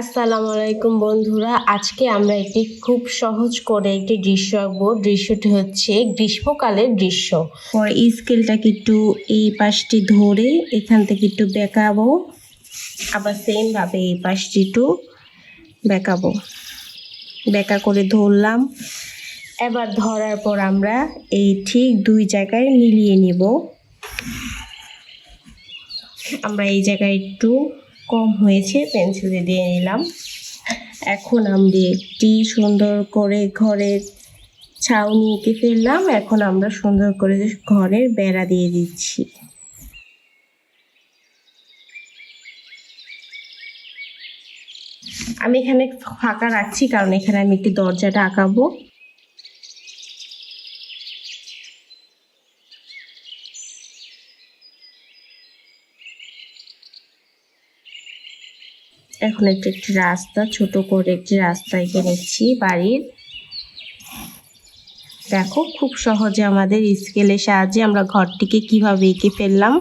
আসসালামু আলাইকুম বন্ধুরা। আজকে আমরা একটি খুব সহজ করে একটি দৃশ্য আঁকবো। দৃশ্যটি হচ্ছে গ্রীষ্মকালের দৃশ্য। পরে স্কেলটাকে একটু এই পাশটি ধরে এখান থেকে একটু বেঁকাবো। আবার সেমভাবে এই পাশটি একটু বেঁকাবো। বেঁকা করে ধরলাম। এবার ধরার পর আমরা এই ঠিক দুই জায়গায় মিলিয়ে নিব। আমরা এই জায়গায় একটু কম হয়েছে পেন্সিল দিয়ে নিলাম। এখন আমি একটি সুন্দর করে ঘরের ছাউনি এঁকে ফেললাম। এখন আমরা সুন্দর করে ঘরের বেড়া দিয়ে দিচ্ছি। আমি এখানে ফাঁকা রাখছি, কারণ এখানে আমি একটি দরজাটা আঁকাবো। এখন একটি একটি রাস্তা, ছোট করে একটি রাস্তা এঁকে নিচ্ছি বাড়ির। দেখো, খুব সহজে আমাদের স্কেলের সাহায্যে আমরা ঘরটিকে কীভাবে এঁকে ফেললাম।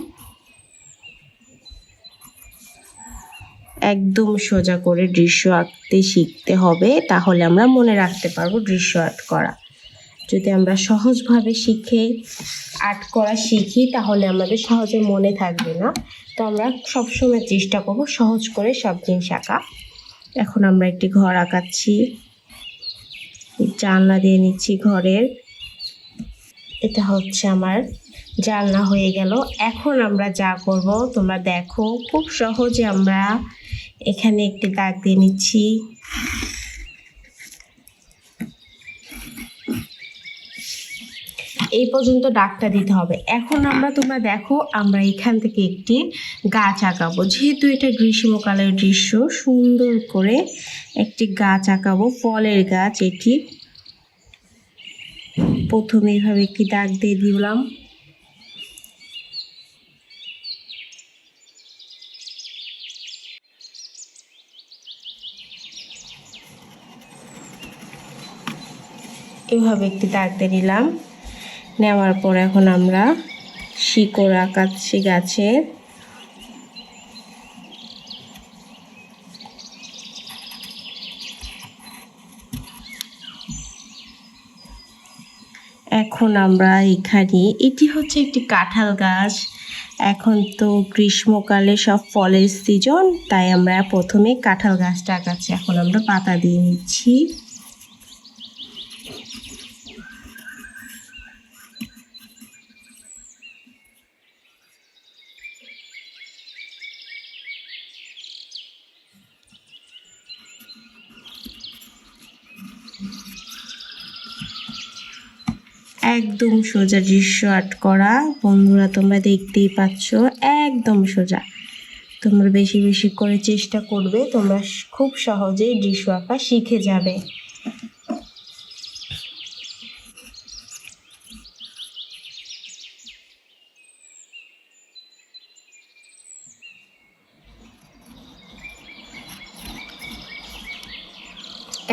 একদম সোজা করে দৃশ্য আঁকতে শিখতে হবে, তাহলে আমরা মনে রাখতে পারব দৃশ্য আর্ট করা। যদি আমরা সহজভাবে শিখে, আর্ট করা শিখি, তাহলে আমাদের সহজে মনে থাকবে না। তো আমরা সবসময় চেষ্টা করব সহজ করে সব জিনিস আঁকা। এখন আমরা একটি ঘর আঁকাচ্ছি। জানলা দিয়ে নিচ্ছি ঘরের। এটা হচ্ছে আমার জানলা হয়ে গেল। এখন আমরা যা করব, তোমরা দেখো। খুব সহজে আমরা এখানে একটি দাগ দিয়ে নিচ্ছি। এই পর্যন্ত ডাকটা দিতে হবে। এখন আমরা তোমরা দেখো, আমরা এখান থেকে একটি গাছ আঁকাবো। যেহেতু এটা গ্রীষ্মকালের দৃশ্য, সুন্দর করে একটি গাছ আঁকাবো। ফলের গাছ এটি। প্রথমে এভাবে একটি দাগ দিয়ে দিলাম। এভাবে একটি দাগ দিয়ে নিলাম। নেওয়ার পর এখন আমরা শিকড় আঁকাচ্ছি গাছের। এখন আমরা এখানে, এটি হচ্ছে একটি কাঁঠাল গাছ। এখন তো গ্রীষ্মকালে সব ফলের সিজন, তাই আমরা প্রথমে কাঁঠাল গাছটা আঁকাচ্ছি। এখন আমরা পাতা দিয়ে নিচ্ছি। একদম সোজা দৃশ্য আর্ট করা। বন্ধুরা, তোমরা দেখতেই পাচ্ছ, একদম সোজা। তোমরা বেশি বেশি করে চেষ্টা করবে, তোমরা খুব সহজেই দৃশ্য আঁকা শিখে যাবে।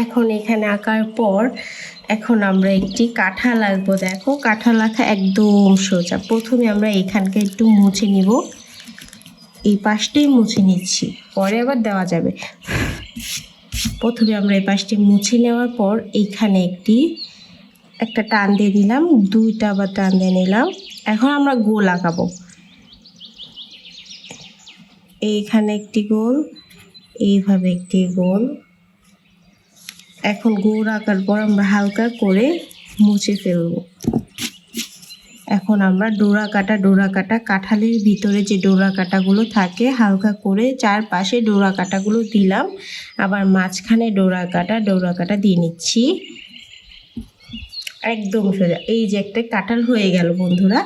এখন এখানে আঁকার পর এখন আমরা একটি কাঁঠাল আঁকবো, দেখো। কাঁঠাল আঁকা একদম সোজা। প্রথমে আমরা এখানকে একটু মুছে নিব। এই পাশটাই মুছে নিচ্ছি। পরে আবার দেওয়া যাবে। প্রথমে আমরা এই পাশটি মুছে নেওয়ার পর এইখানে একটি, একটা টান দিয়ে দিলাম। দুইটা আবার টান দিয়ে নিলাম। এখন আমরা গোল আঁকাবো। এইখানে একটি গোল, এইভাবে একটি গোল। এখন গোড় আঁকার পর আমরা হালকা করে মুছে ফেলব। এখন আমরা ডোরা কাটা ডোরা কাটা কাঁঠালের ভিতরে যে ডোরা কাটাগুলো থাকে, হালকা করে চারপাশে ডোরা কাটাগুলো দিলাম। আবার মাঝখানে ডোরা কাটা ডোরা কাটা দিয়ে নিচ্ছি। একদম সোজা এই যে একটা কাঁঠাল হয়ে গেল বন্ধুরা,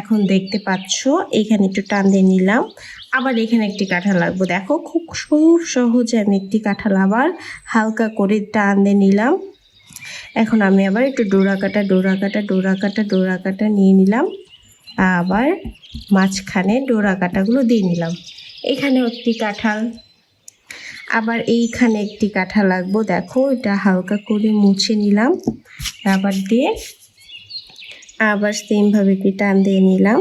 এখন দেখতে পাচ্ছ, এখানে একটু টান দিয়ে নিলাম। আবার এখানে একটি কাঁঠাল লাগবো দেখো, খুব খুব সহজে আমি একটি কাঁঠাল আবার হালকা করে টান দিয়ে নিলাম। এখন আমি আবার একটু ডোরা কাটা ডোরা কাটা ডোরা কাটা ডোরা কাটা নিয়ে নিলাম। আবার মাঝখানে ডোরা কাটাগুলো দিয়ে নিলাম। এখানে একটি কাঁঠাল। আবার এইখানে একটি কাঁঠাল লাগবো দেখো, এটা হালকা করে মুছে নিলাম। আবার দিয়ে আবার সেমভাবে কি টান দিয়ে নিলাম।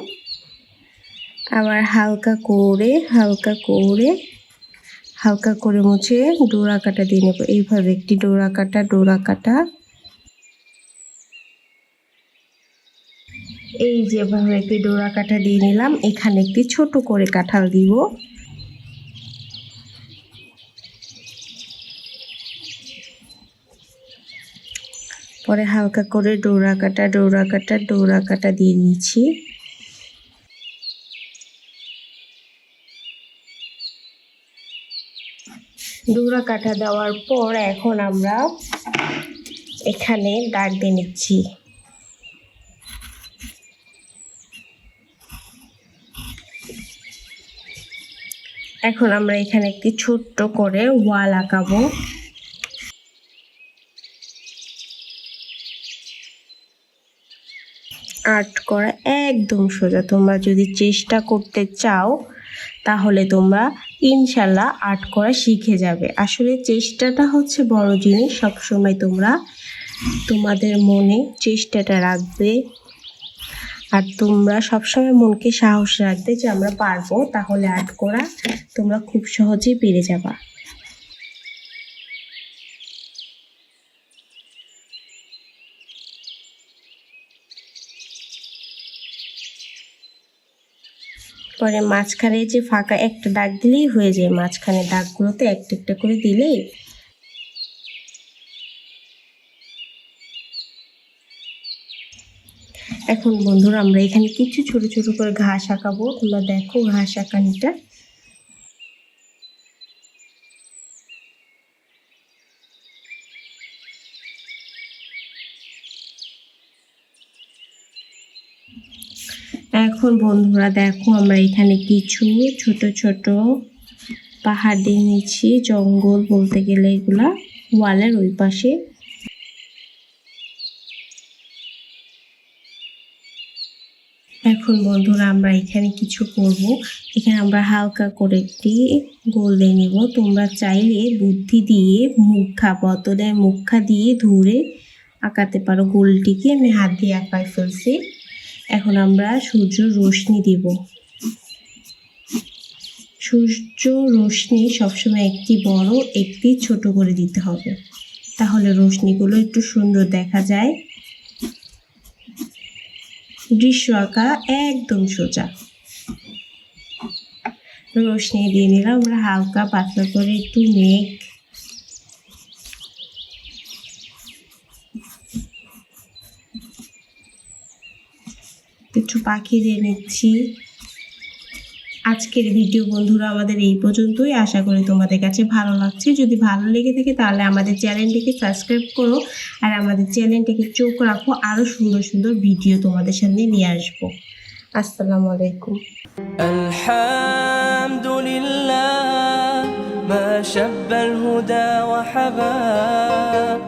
আবার হালকা করে হালকা করে হালকা করে মুছে ডোরা কাটা দিয়ে নেব। এইভাবে একটি ডোরা কাটা ডোরা কাটা। এই যেভাবে একটি ডোরা কাটা দিয়ে নিলাম। এখানে একটি ছোট করে কাঁঠাল দিব। পরে হালকা করে ডোরা কাটা ডোরা কাটা ডোরা কাটা দিয়ে নিচ্ছি ডোরা কাটা দেওয়ার পর এখন আমরা এখানে দাগ দিয়ে নিচ্ছি। এখন আমরা এখানে একটি ছোট্ট করে ওয়াল আঁকাবো। আর্ট করা একদম সোজা। তোমরা যদি চেষ্টা করতে চাও, তাহলে তোমরা ইনশাল্লাহ আর্ট করা শিখে যাবে। আসলে চেষ্টাটা হচ্ছে বড় জিনিস, সবসময় তোমরা তোমাদের মনে চেষ্টাটা রাখবে। আর তোমরা সবসময় মনকে সাহস রাখবে যে আমরা পারব, তাহলে আর্ট করা তোমরা খুব সহজেই পেরে যাবা। পরে মাঝখানে যে ফাঁকা একটা দাগ দিলেই হয়ে যায়। মাঝখানে দাগগুলোতে একটা একটা করে দিলেই এখন বন্ধুরা আমরা এখানে কিছু ছোট ছোট করে ঘাস আঁকাবো। তোমরা দেখো ঘাস আঁকানিটা এখন বন্ধুরা দেখো আমরা এখানে কিছু ছোট ছোট পাহাড় দিয়ে নিচ্ছি, জঙ্গল বলতে গেলে এগুলা, ওয়ালের ওই পাশে। এখন বন্ধুরা আমরা এখানে কিছু করব। এখানে আমরা হালকা করে একটি গোল নিব। তোমরা চাইলে বুদ্ধি দিয়ে মুখা বোতলের মুখা দিয়ে ধরে আঁকাতে পারো। গোলটিকে আমি হাত দিয়ে আঁকায় ফেলছি। এখন আমরা সূর্য রশ্মি দিব। সূর্য রশ্মি সবসময় একটি বড়, একটি ছোট করে দিতে হবে। তাহলে রশ্মিগুলো একটু সুন্দর দেখা যায়। দৃশ্য আঁকা একদম সোজা। রশ্মি দিয়ে নিলাম, আমরা হালকা পাতলা করে একটু মেঘ কিছু পাখি দিয়ে নিচ্ছি আজকের ভিডিও বন্ধুরা আমাদের এই পর্যন্তই আশা করি তোমাদের কাছে ভালো লাগছে যদি ভালো লেগে থাকে তাহলে আমাদের চ্যানেলটিকে সাবস্ক্রাইব করো আর আমাদের চ্যানেলটিকে চোখ রাখো আরও সুন্দর সুন্দর ভিডিও তোমাদের সামনে নিয়ে আসবো আসসালামু আলাইকুম الحمد لله ما شب الهدى وحباب